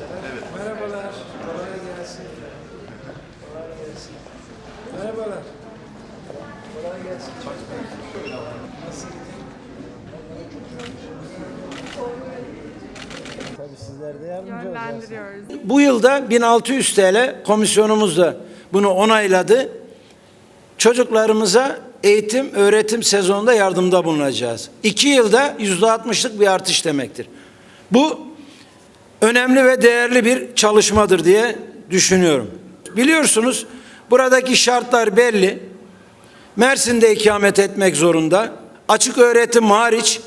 Evet. Merhabalar. Kolay gelsin. Kolay gelsin. Merhabalar. Kolay gelsin. Nasıl? Tabii sizler de yardımcı olacaksınız. Bu yılda 1600 TL komisyonumuz da bunu onayladı. Çocuklarımıza eğitim, öğretim sezonunda yardımda bulunacağız. İki yılda yüzde altmışlık bir artış demektir. Bu önemli ve değerli bir çalışmadır diye düşünüyorum. Biliyorsunuz buradaki şartlar belli. Mersin'de ikamet etmek zorunda. Açık öğretim hariç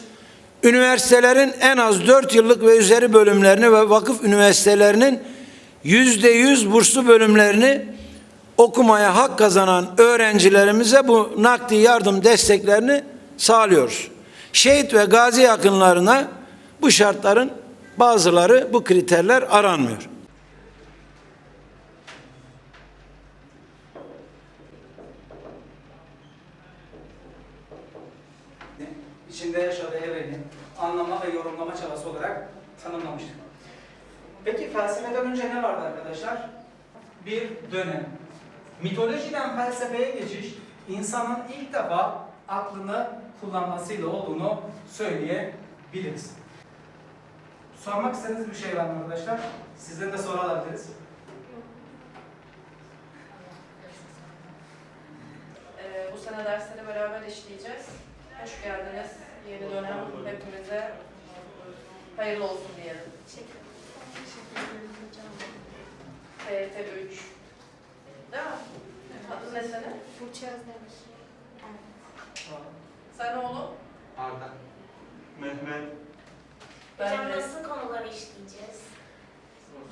üniversitelerin en az 4 yıllık ve üzeri bölümlerini ve vakıf üniversitelerinin yüzde yüz burslu bölümlerini okumaya hak kazanan öğrencilerimize bu nakdi yardım desteklerini sağlıyoruz. Şehit ve gazi yakınlarına bu şartların bazıları bu kriterler aranmıyor. içinde yaşadığı evreni anlama ve yorumlama çabası olarak tanımlamıştık. Peki felsefeden önce ne vardı arkadaşlar? Bir dönem. Mitolojiden felsefeye geçiş insanın ilk defa aklını kullanmasıyla olduğunu söyleyebiliriz. Sormak istediğiniz bir şey var mı arkadaşlar? Sizden de soru alabiliriz. Ee, bu sene dersleri beraber işleyeceğiz. Hoş geldiniz. Yeni dönem hepimize hayırlı olsun diyelim. TYT 3. Değil mi? Adın ne senin? Burç Özdemir. Sen oğlum? Arda. Mehmet. Ben Hocam de. nasıl поясните,